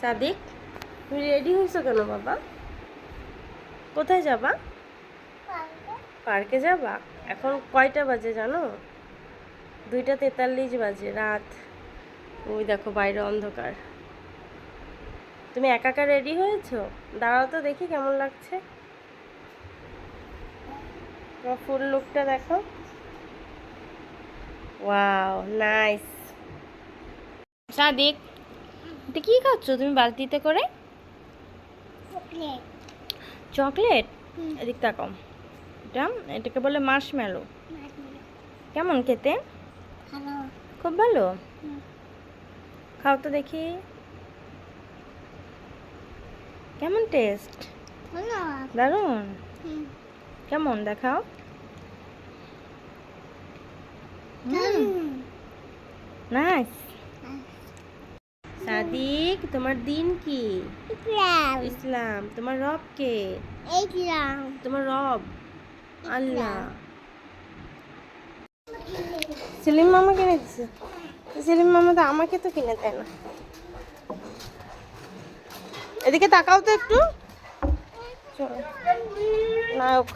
সাদিক, তুমি রেডি হয়েছো কেন বাবা? কোথায় যাবা? পার্কে যাবা? এখন কয়টা বাজে জানো? দুইটা তেতাল্লিশ বাজে, রাত। ওই দেখো বাইরে অন্ধকার। তুমি একা একা রেডি হয়েছো? দাঁড়াও তো দেখি কেমন লাগছে। ফুল লুকটা দেখো। ওয়াও নাইস সাদিক এটা কি খাচ্ছ তুমি বালতিতে করে? চকলেট। এদিক তাকাও। এটা এটাকে বলে মার্শম্যালো কেমন খেতে? খুব ভালো? খাও তো দেখি। কেমন টেস্ট? দারুণ। কেমন দেখাও। নাইস। সাদিক তোমার দিন কি? ইসলাম। তোমার রব কে? তোমার রব। আল্লাহ। সেলিম মামা কিনে দিছে। সেলিম মামা তো আমাকে তো কিনে দেয় না। এদিকে তাকাও তো একটু। চলো। নায়ক।